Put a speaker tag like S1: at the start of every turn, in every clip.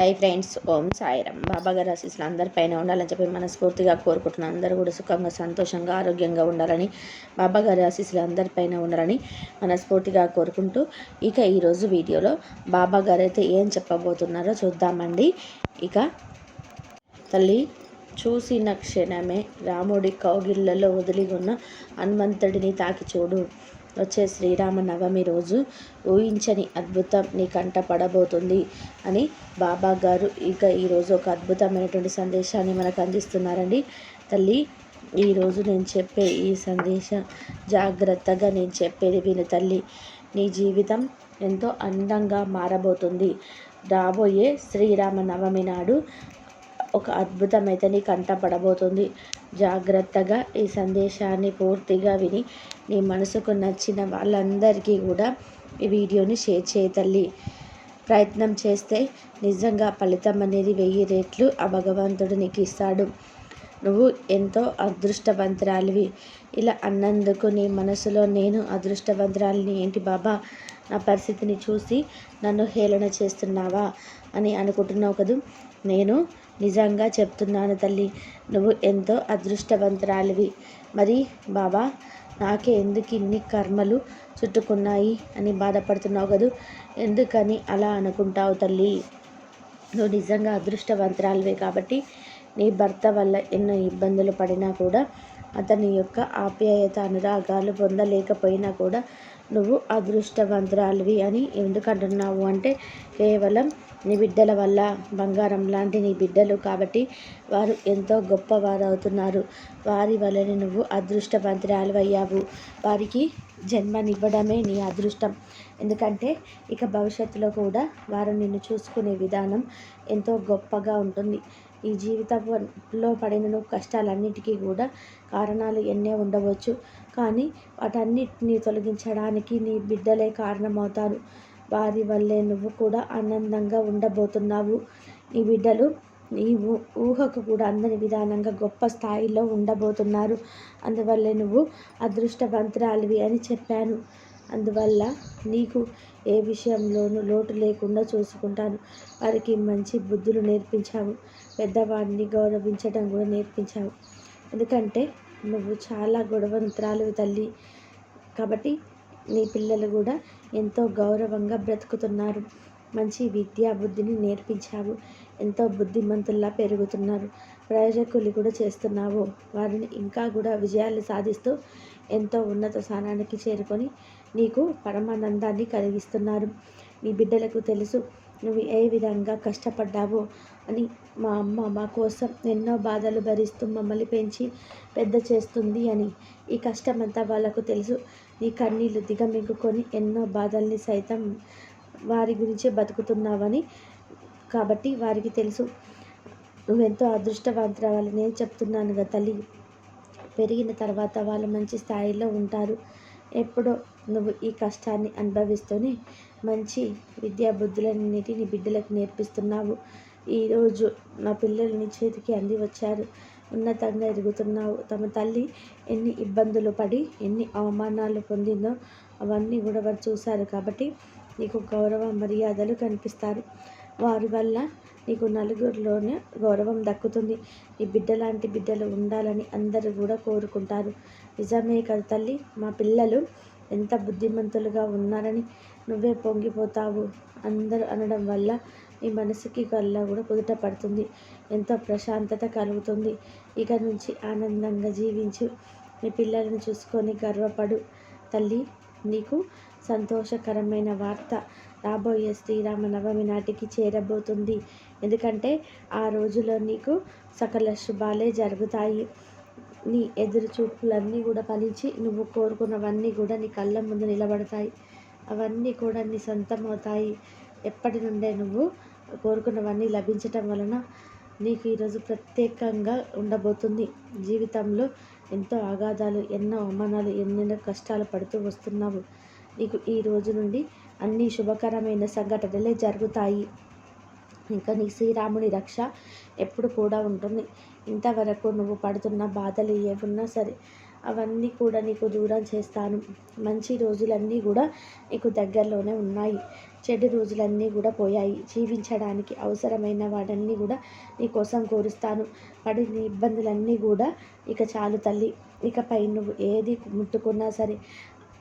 S1: High friends Om Sairam Baba garu ఆశీస్సులు అందరిపైన ఉండాలని చెప్పి మనస్ఫూర్తిగా కోరుకుంటున్నాను. అందరూ కూడా సుఖంగా సంతోషంగా ఆరోగ్యంగా ఉండాలని బాబా గారి ఆశీస్సులు అందరిపైన ఉండాలని మనస్ఫూర్తిగా కోరుకుంటూ ఇక ఈరోజు వీడియోలో బాబా గారు అయితే ఏం చెప్పబోతున్నారో చూద్దామండి. ఇక తల్లి చూసిన క్షణమే రాముడి కౌగిళ్ళలో వదిలి ఉన్న హనుమంతుడిని తాకి చూడు వచ్చే శ్రీరామ నవమి రోజు ఊహించని అద్భుతం నీ కంట పడబోతుంది అని బాబా గారు ఇక ఈరోజు ఒక అద్భుతమైనటువంటి సందేశాన్ని మనకు అందిస్తున్నారండి. తల్లి ఈరోజు నేను చెప్పే ఈ సందేశం జాగ్రత్తగా నేను చెప్పేది విను తల్లి. నీ జీవితం ఎంతో అందంగా మారబోతుంది. రాబోయే శ్రీరామ నవమి నాడు ఒక అద్భుతం అయితే నీ కంటపడబోతుంది జాగ్రత్తగా ఈ సందేశాన్ని పూర్తిగా విని నీ మనసుకు నచ్చిన వాళ్ళందరికీ కూడా ఈ వీడియోని షేర్ చేయ తల్లి. ప్రయత్నం చేస్తే నిజంగా ఫలితం అనేది వెయ్యి రేట్లు ఆ భగవంతుడు నీకు ఇస్తాడు నువ్వు ఎంతో అదృష్టవంతురాలివి. ఇలా అన్నందుకు నీ మనసులో నేను అదృష్టవంతురాలిని. ఏంటి బాబా నా పరిస్థితిని చూసి నన్ను హేళన చేస్తున్నావా అని అనుకుంటున్నావు కదూ? నేను నిజంగా చెప్తున్నాను తల్లి నువ్వు ఎంతో అదృష్టవంతురాలివి. మరి బాబా నాకే ఎందుకు ఇన్ని కర్మలు చుట్టుకున్నాయి అని బాధపడుతున్నావు కదూ? ఎందుకని అలా అనుకుంటావు తల్లి? నువ్వు నిజంగా అదృష్టవంతురాలివే కాబట్టి నీ భర్త వల్ల ఎన్నో ఇబ్బందులు పడినా కూడా అతని యొక్క ఆప్యాయత అనురాగాలు పొందలేకపోయినా కూడా నువ్వు అదృష్టవంతురాలివి అని ఎందుకు అంటున్నావు అంటే కేవలం నీ బిడ్డల వల్ల బంగారం లాంటి నీ బిడ్డలు కాబట్టి వారు ఎంతో గొప్పవారు అవుతున్నారు వారి వలన నువ్వు అదృష్టవంతురాలు అయ్యావు వారికి జన్మనివ్వడమే నీ అదృష్టం. ఎందుకంటే ఇక భవిష్యత్తులో కూడా వారు నిన్ను చూసుకునే విధానం ఎంతో గొప్పగా ఉంటుంది. ఈ జీవితంలో పడిన కష్టాలన్నిటికీ కూడా కారణాలు ఎన్నే ఉండవచ్చు. కానీ వాటన్నిటిని తొలగించడానికి నీ బిడ్డలే కారణమవుతారు. వారి వల్లే నువ్వు కూడా ఆనందంగా ఉండబోతున్నావు. నీ బిడ్డలు నీ ఊహకు కూడా అందని విధానంగా గొప్ప స్థాయిలో ఉండబోతున్నారు. అందువల్లే నువ్వు అదృష్టవంతురాలివి అని చెప్పాను. అందువల్ల నీకు ఏ విషయంలోనూ లోటు లేకుండా చూసుకుంటాను. వారికి మంచి బుద్ధులు నేర్పించావు. పెద్దవాడిని గౌరవించడం కూడా నేర్పించావు. ఎందుకంటే నువ్వు చాలా గొడవంతురాలు తల్లి. కాబట్టి నీ పిల్లలు కూడా ఎంతో గౌరవంగా బ్రతుకుతున్నారు. మంచి విద్యా బుద్ధిని నేర్పించావు. ఎంతో బుద్ధిమంతుల్లా పెరుగుతున్నారు. ప్రయోజకులు కూడా చేస్తున్నావు. వారిని ఇంకా కూడా విజయాలు సాధిస్తూ ఎంతో ఉన్నత స్థానానికి చేరుకొని నీకు పరమానందాన్ని కలిగిస్తున్నారు. నీ బిడ్డలకు తెలుసు నువ్వు ఏ విధంగా కష్టపడ్డావో అని మా అమ్మ మా కోసం ఎన్నో బాధలు భరిస్తూ మమ్మల్ని పెంచి పెద్ద చేస్తుంది అని. ఈ కష్టమంతా వాళ్ళకు తెలుసు. నీ కన్నీళ్ళు దిగమింగుకొని ఎన్నో బాధల్ని సైతం వారి గురించే బతుకుతున్నావని కాబట్టి వారికి తెలుసు. నువ్వెంతో అదృష్టవంతురాలని నేను చెప్తున్నాను కదా తల్లి. పెరిగిన తర్వాత వాళ్ళు మంచి స్థాయిలో ఉంటారు. ఎప్పుడో నువ్వు ఈ కష్టాన్ని అనుభవిస్తూనే మంచి విద్యా బుద్ధులన్నిటిని బిడ్డలకు నేర్పిస్తున్నావు. ఈరోజు నా పిల్లల్ని చేతికి అంది వచ్చారు. ఉన్నతంగా ఎదుగుతున్నావు. తమ తల్లి ఎన్ని ఇబ్బందులు పడి ఎన్ని అవమానాలు పొందిందో అవన్నీ కూడా వారు చూశారు కాబట్టి నీకు గౌరవ మర్యాదలు కనిపిస్తారు. వారి వల్ల నీకు నలుగురిలోనే గౌరవం దక్కుతుంది. ఈ బిడ్డ లాంటి బిడ్డలు ఉండాలని అందరూ కూడా కోరుకుంటారు. నిజమే కదా తల్లి? మా పిల్లలు ఎంత బుద్ధిమంతులుగా ఉన్నారని నువ్వే పొంగిపోతావు. అందరూ అనడం వల్ల నీ మనసుకి కల్లా కూడా కుదుట పడుతుంది. ఎంతో ప్రశాంతత కలుగుతుంది. ఇక నుంచి ఆనందంగా జీవించు. నీ పిల్లలను చూసుకొని గర్వపడు. తల్లి నీకు సంతోషకరమైన వార్త రాబోయే శ్రీరామ నవమి నాటికి చేరబోతుంది. ఎందుకంటే ఆ రోజులో నీకు సకల శుభాలే జరుగుతాయి. నీ ఎదురు చూపులన్నీ కూడా ఫలించి నువ్వు కోరుకున్నవన్నీ కూడా నీ కళ్ళ ముందు నిలబడతాయి. అవన్నీ కూడా నీ సొంతం అవుతాయి ఎప్పటి నుండే నువ్వు కోరుకున్నవన్నీ లభించటం వలన నీకు ఈరోజు ప్రత్యేకంగా ఉండబోతుంది. జీవితంలో ఎంతో ఆఘాతాలు ఎన్నో అవమానాలు ఎన్నెన్నో కష్టాలు పడుతూ వస్తున్నావు. నీకు ఈ రోజు నుండి అన్ని శుభకరమైన సంఘటనలే జరుగుతాయి. ఇంకా నీ శ్రీరాముని రక్ష ఎప్పుడు కూడా ఉంటుంది. ఇంతవరకు నువ్వు పడుతున్న బాధలు ఏమున్నా సరే అవన్నీ కూడా నీకు దూరం చేస్తాను. మంచి రోజులన్నీ కూడా నీకు దగ్గరలోనే ఉన్నాయి. చెడు రోజులన్నీ కూడా పోయాయి. జీవించడానికి అవసరమైన వాటన్నీ కూడా నీ కోసం కోరుస్తాను. పడిన ఇబ్బందులన్నీ కూడా ఇక చాలు తల్లి. ఇకపై నువ్వు ఏది ముట్టుకున్నా సరే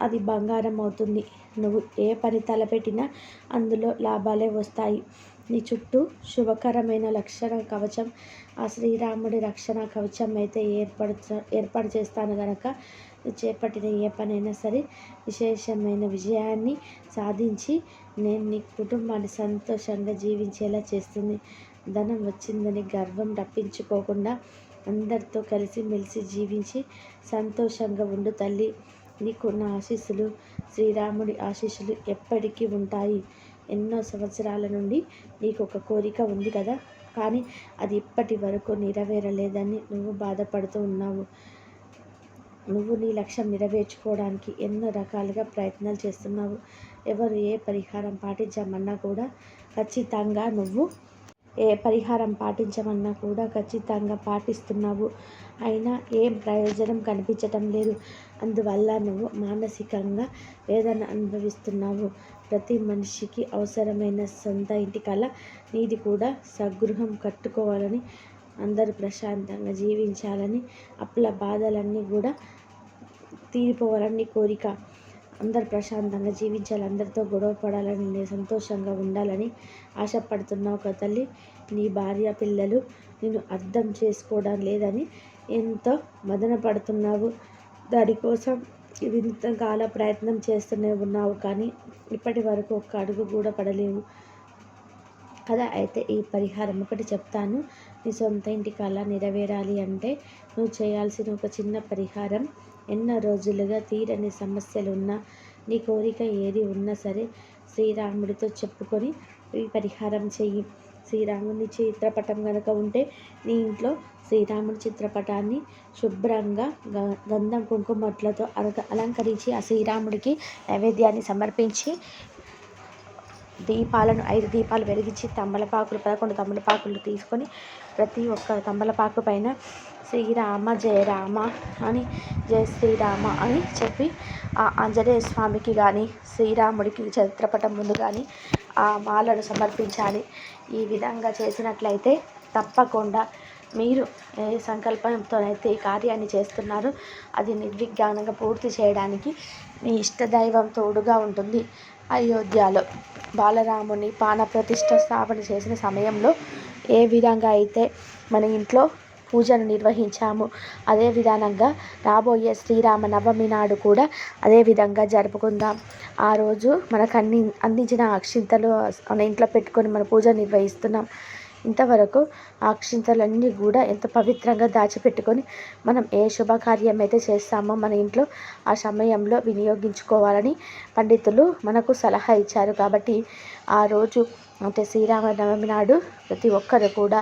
S1: అది బంగారం అవుతుంది. నువ్వు ఏ పని తలపెట్టినా అందులో లాభాలే వస్తాయి. నీ చుట్టూ శుభకరమైన లక్షణ కవచం ఆ శ్రీరాముడి రక్షణ కవచం అయితే ఏర్పడు ఏర్పాటు చేస్తాను గనక చేపట్టిన ఏ పనైనా సరే విశేషమైన విజయాన్ని సాధించి నేను నీ కుటుంబాన్ని సంతోషంగా జీవించేలా చేస్తుంది. ధనం వచ్చిందని గర్వం రప్పించుకోకుండా అందరితో కలిసి మెలిసి జీవించి సంతోషంగా ఉండు తల్లి. నీకున్న ఆశీస్సులు శ్రీరాముడి ఆశీస్సులు ఎప్పటికీ ఉంటాయి. ఎన్నో సంవత్సరాల నుండి నీకు ఒక కోరిక ఉంది కదా. కానీ అది ఇప్పటి వరకు నెరవేరలేదని నువ్వు బాధపడుతూ ఉన్నావు. నువ్వు నీ లక్ష్యం నెరవేర్చుకోవడానికి ఎన్నో రకాలుగా ప్రయత్నాలు చేస్తున్నావు. ఎవరు ఏ పరిహారం పాటించమన్నా కూడా ఖచ్చితంగా నువ్వు ఏ పరిహారం పాటించమన్నా కూడా ఖచ్చితంగా పాటిస్తున్నావు. అయినా ఏం ప్రయోజనం కనిపించటం లేదు. అందువల్ల నువ్వు మానసికంగా వేదన అనుభవిస్తున్నావు. ప్రతి మనిషికి అవసరమైన సొంత ఇంటి కళ నీది కూడా సగృహం కట్టుకోవాలని అందరూ ప్రశాంతంగా జీవించాలని అప్పుల బాధలన్నీ కూడా తీరిపోవాలని కోరిక. అందరు ప్రశాంతంగా జీవించాలి అందరితో గొడవ పడాలని నేను సంతోషంగా ఉండాలని ఆశపడుతున్నావు ఒక తల్లి నీ భార్య పిల్లలు నేను అర్థం చేసుకోవడం లేదని ఎంతో మదన పడుతున్నావు దానికోసం ఇంతకాల ప్రయత్నం చేస్తూనే ఉన్నావు కానీ ఇప్పటి వరకు ఒక్క అడుగు కూడా పడలేవు. కదా అయితే ఈ పరిహారం ఒకటి చెప్తాను. నీ సొంత ఇంటి కళ నెరవేరాలి అంటే నువ్వు చేయాల్సిన ఒక చిన్న పరిహారం ఎన్నో రోజులుగా తీరని సమస్యలు ఉన్నా నీ కోరిక ఏది ఉన్నా సరే శ్రీరాముడితో చెప్పుకొని ఈ పరిహారం చెయ్యి. శ్రీరాముని చిత్రపటం కనుక ఉంటే నీ ఇంట్లో శ్రీరాముడి చిత్రపటాన్ని శుభ్రంగా గంధం కుంకుమట్లతో అలక అలంకరించి ఆ శ్రీరాముడికి నైవేద్యాన్ని సమర్పించి దీపాలను ఐదు దీపాలు వెలిగించి తమలపాకులు పదకొండు తమలపాకులు తీసుకొని ప్రతి ఒక్క తమలపాకు పైన శ్రీరామ జయ రామ అని జయ శ్రీరామ అని చెప్పి ఆ ఆంజనేయ స్వామికి కానీ శ్రీరాముడికి చిత్రపటం ముందు కానీ ఆ మాలను సమర్పించాలి. ఈ విధంగా చేసినట్లయితే తప్పకుండా మీరు ఏ సంకల్పంతోనైతే ఈ కార్యాన్ని చేస్తున్నారో అది నిర్విజ్ఞానంగా పూర్తి చేయడానికి మీ ఇష్టదైవం తోడుగా ఉంటుంది. అయోధ్యలో బాలరాముని ప్రతిష్ట స్థాపన చేసిన సమయంలో ఏ విధంగా అయితే మన ఇంట్లో పూజను నిర్వహించాము. అదే విధానంగా రాబోయే శ్రీరామ నవమి నాడు కూడా అదే విధంగా జరుపుకుందాం. ఆ రోజు మనకు అన్ని అందించిన అక్షింతలు మన ఇంట్లో పెట్టుకొని మన పూజ నిర్వహిస్తున్నాం. ఇంతవరకు ఆ అక్షింతలన్నీ కూడా ఎంత పవిత్రంగా దాచిపెట్టుకొని మనం ఏ శుభకార్యం అయితే చేస్తామో మన ఇంట్లో ఆ సమయంలో వినియోగించుకోవాలని పండితులు మనకు సలహా ఇచ్చారు. కాబట్టి ఆ రోజు అంటే శ్రీరామనవమి నాడు ప్రతి ఒక్కరు కూడా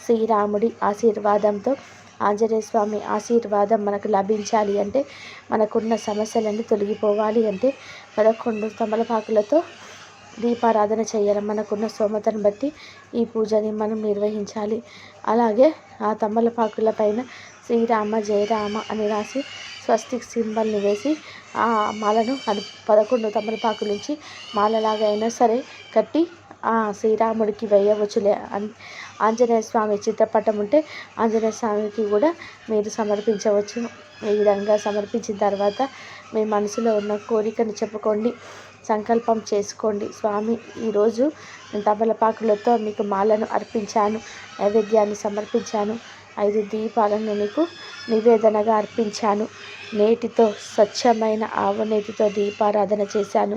S1: శ్రీరాముడి ఆశీర్వాదంతో. ఆంజనేయ స్వామి ఆశీర్వాదం మనకు లభించాలి అంటే మనకున్న సమస్యలన్నీ తొలగిపోవాలి అంటే పదకొండు తమలపాకులతో దీపారాధన చేయాలి. మనకున్న స్తోమతను బట్టి ఈ పూజని మనం నిర్వహించాలి. అలాగే ఆ తమలపాకుల పైన శ్రీరామ జయరామ అని రాసి స్వస్తిక్ సింబల్ని వేసి ఆ మాలను అది పదకొండు తమలపాకుల నుంచి మాలలాగా అయినా సరే కట్టి ఆ శ్రీరాముడికి వేయవచ్చులే. ఆంజనేయ స్వామి చిత్రపటం ఉంటే ఆంజనేయ స్వామికి కూడా మీరు సమర్పించవచ్చు. ఈ విధంగా సమర్పించిన తర్వాత మీ మనసులో ఉన్న కోరికను చెప్పుకోండి సంకల్పం చేసుకోండి. స్వామి ఈరోజు తమలపాకులతో మీకు మాలను అర్పించాను నైవేద్యాన్ని సమర్పించాను. ఐదు దీపాలను మీకు నివేదనగా అర్పించాను. నేటితో స్వచ్ఛమైన ఆవునేతితో దీపారాధన చేశాను.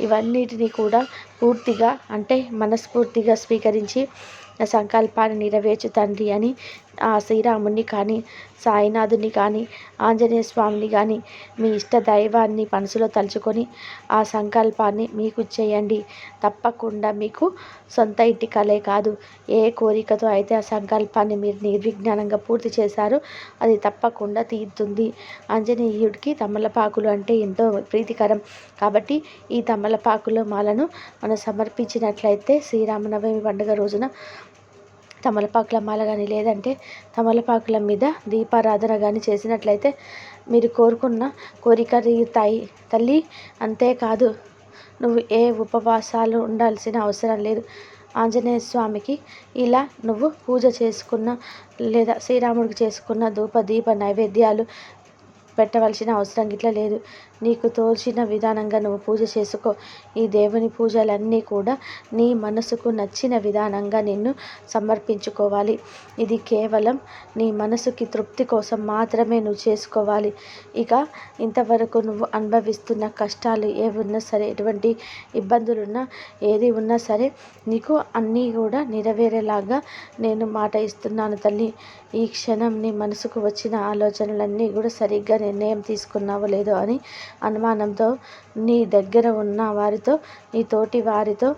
S1: ఇవన్నిటిని కూడా పూర్తిగా అంటే మనస్ఫూర్తిగా స్వీకరించి నా సంకల్పాన్ని నెరవేర్చు తండ్రి అని ఆ శ్రీరాముడిని కానీ సాయినాథుని కానీ ఆంజనేయ స్వామిని కానీ మీ ఇష్ట దైవాన్ని మనసులో తలుచుకొని ఆ సంకల్పాన్ని మీకు చేయండి. తప్పకుండా మీకు సొంత ఇంటి కలే కాదు. ఏ కోరికతో అయితే ఆ సంకల్పాన్ని మీరు నిర్విజ్ఞానంగా పూర్తి చేశారో అది తప్పకుండా తీరుతుంది. ఆంజనేయుడికి తమలపాకులు అంటే ఎంతో ప్రీతికరం. కాబట్టి ఈ తమలపాకుల మాలను మనం సమర్పించినట్లయితే శ్రీరామనవమి పండుగ రోజున తమలపాకుల మాల కానీ లేదంటే తమలపాకుల మీద దీపారాధన కానీ చేసినట్లయితే మీరు కోరుకున్న కోరిక తీరుతాయి. తల్లి అంతేకాదు. నువ్వు ఏ ఉపవాసాలు ఉండాల్సిన అవసరం లేదు. ఆంజనేయ స్వామికి ఇలా నువ్వు పూజ చేసుకున్న లేదా శ్రీరాముడికి చేసుకున్న ధూప దీప నైవేద్యాలు పెట్టవలసిన అవసరం గిట్లా లేదు. నీకు తోచిన విధానంగా నువ్వు పూజ చేసుకో. ఈ దేవుని పూజలన్నీ కూడా నీ మనసుకు నచ్చిన విధానంగా నిన్ను సమర్పించుకోవాలి. ఇది కేవలం నీ మనసుకి తృప్తి కోసం మాత్రమే నువ్వు చేసుకోవాలి. ఇక ఇంతవరకు నువ్వు అనుభవిస్తున్న కష్టాలు ఏవి ఉన్నా సరే ఎటువంటి ఇబ్బందులున్నా ఏది ఉన్నా సరే నీకు అన్నీ కూడా నెరవేరేలాగా నేను మాట ఇస్తున్నాను తల్లి. ఈ క్షణం నీ మనసుకు వచ్చిన ఆలోచనలన్నీ కూడా సరిగ్గా నిర్ణయం తీసుకున్నావో లేదో అని అనుమానంతో నీ దగ్గర ఉన్న వారితో నీ తోటి వారితో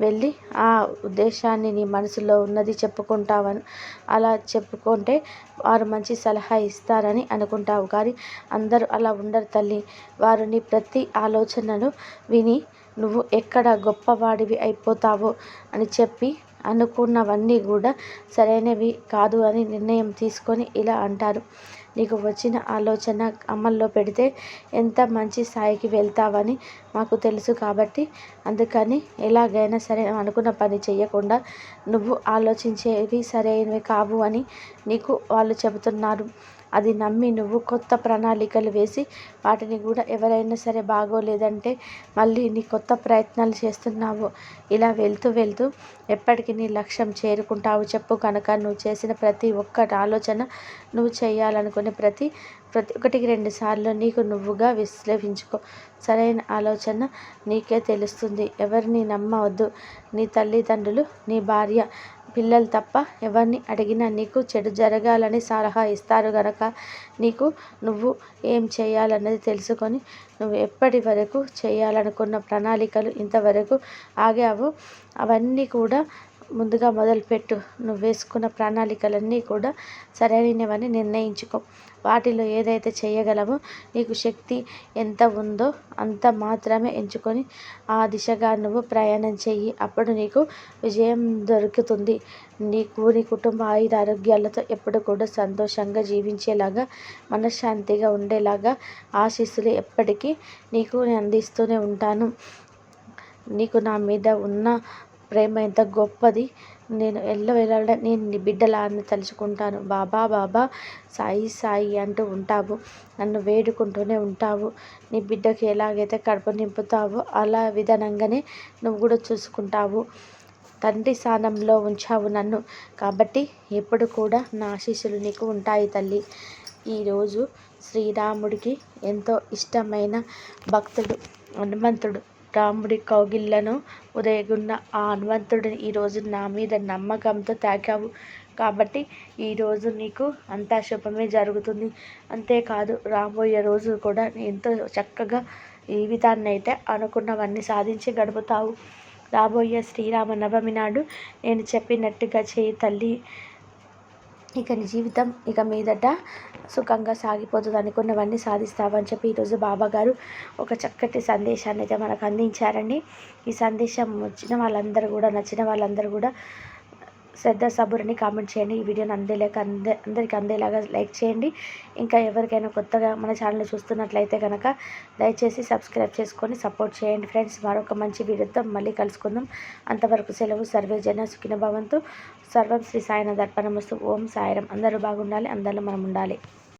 S1: వెళ్ళి ఆ ఉద్దేశాన్ని నీ మనసులో ఉన్నది చెప్పుకుంటావని అలా చెప్పుకుంటే వారు మంచి సలహా ఇస్తారని అనుకుంటావు. కానీ అందరూ అలా ఉండరు తల్లి. వారు నీ ప్రతి ఆలోచనను విని నువ్వు ఎక్కడ గొప్పవాడివి అయిపోతావో అని చెప్పి అనుకున్నవన్నీ కూడా సరైనవి కాదు అని నిర్ణయం తీసుకొని ఇలా అంటారు. నీకు వచ్చిన ఆలోచన అమల్లో పెడితే ఎంత మంచి స్థాయికి వెళ్తావని మాకు తెలుసు కాబట్టి అందుకని ఎలాగైనా సరే అనుకున్న పని చేయకుండా నువ్వు ఆలోచించేవి సరైనవి కావు అని నీకు వాళ్ళు చెబుతున్నారు. అది నమ్మి నువ్వు కొత్త ప్రణాళికలు వేసి వాటిని కూడా ఎవరైనా సరే బాగోలేదంటే మళ్ళీ నీ కొత్త ప్రయత్నాలు చేస్తున్నావు. ఇలా వెళ్తూ వెళ్తూ ఎప్పటికీ నీ లక్ష్యం చేరుకుంటావు. చెప్పు కనుక నువ్వు చేసిన ప్రతి ఒక్కటి ఆలోచన నువ్వు చేయాలనుకునే ప్రతి ప్రతి ఒక్కటికి రెండు సార్లు నీకు నువ్వుగా విశ్లేషించుకో. సరైన ఆలోచన నీకే తెలుస్తుంది. ఎవరిని నమ్మవద్దు. నీ తల్లిదండ్రులు నీ భార్య పిల్లలు తప్ప ఎవరిని అడిగినా నీకు చెడు జరగాలని సలహా ఇస్తారు గనక నీకు నువ్వు ఏం చేయాలన్నది తెలుసుకొని నువ్వు ఎప్పటి వరకు చేయాలనుకున్న ప్రణాళికలు ఇంతవరకు ఆగావు. అవన్నీ కూడా ముందుగా మొదలుపెట్టు. నువ్వు వేసుకున్న ప్రణాళికలన్నీ కూడా సరైనవని నిర్ణయించుకో. వాటిలో ఏదైతే చేయగలవో నీకు శక్తి ఎంత ఉందో అంత మాత్రమే ఎంచుకొని ఆ దిశగా నువ్వు ప్రయాణం చెయ్యి. అప్పుడు నీకు విజయం దొరుకుతుంది. నీకు నీ కుటుంబ ఆయుధ ఆరోగ్యాలతో ఎప్పుడు కూడా సంతోషంగా జీవించేలాగా మనశ్శాంతిగా ఉండేలాగా ఆశీస్సులు ఎప్పటికీ నీకు నేను అందిస్తూనే ఉంటాను. నీకు నా మీద ఉన్న ప్రేమ ఎంత గొప్పది. నేను ఎల్లవేళలా నేను నీ బిడ్డలాన్ని తలుచుకుంటాను. బాబా బాబా సాయి సాయి అంటూ ఉంటావు. నన్ను వేడుకుంటూనే ఉంటావు. నీ బిడ్డకి ఎలాగైతే కడుపు నింపుతావో అలా విధానంగానే నువ్వు కూడా చూసుకుంటావు. తండ్రి స్థానంలో ఉంచావు నన్ను. కాబట్టి ఎప్పుడు కూడా నా ఆశీస్సులు నీకు ఉంటాయి తల్లి. ఈరోజు శ్రీరాముడికి ఎంతో ఇష్టమైన భక్తుడు హనుమంతుడు. రాముడి కౌగిళ్ళను ఉదయగున్న ఆ హనుమంతుడిని ఈరోజు నా మీద నమ్మకంతో తాకావు. కాబట్టి ఈరోజు నీకు అంతా శుభమే జరుగుతుంది. అంతేకాదు రాబోయే రోజు కూడా ఎంతో చక్కగా జీవితాన్ని అయితే అనుకున్నవన్నీ సాధించి గడుపుతావు. రాబోయే శ్రీరామ నవమి నాడు నేను చెప్పినట్టుగా చేయి తల్లి. ఇక నీ జీవితం ఇక మీదట సుఖంగా సాగిపోతుంది అనుకున్నవన్నీ సాధిస్తావని చెప్పి ఈరోజు బాబా గారు ఒక చక్కటి సందేశాన్ని అయితే మనకు అందించారండి. ఈ సందేశం వచ్చిన వాళ్ళందరూ కూడా నచ్చిన వాళ్ళందరూ కూడా శ్రద్ధ సబురని కామెంట్ చేయండి. ఈ వీడియోని అందేలాగా అందే అందరికి అందేలాగా లైక్ చేయండి. ఇంకా ఎవరికైనా కొత్తగా మన ఛానల్ చూస్తున్నట్లయితే కనుక దయచేసి సబ్స్క్రైబ్ చేసుకొని సపోర్ట్ చేయండి ఫ్రెండ్స్. మరొక మంచి వీడియోతో మళ్ళీ కలుసుకుందాం. అంతవరకు సెలవు సర్వే జన సుఖిన భవంతు సర్వం శ్రీ సాయిన దర్పణమస్తు ఓం సాయిరం. అందరూ బాగుండాలి. అందరిలో మనం ఉండాలి.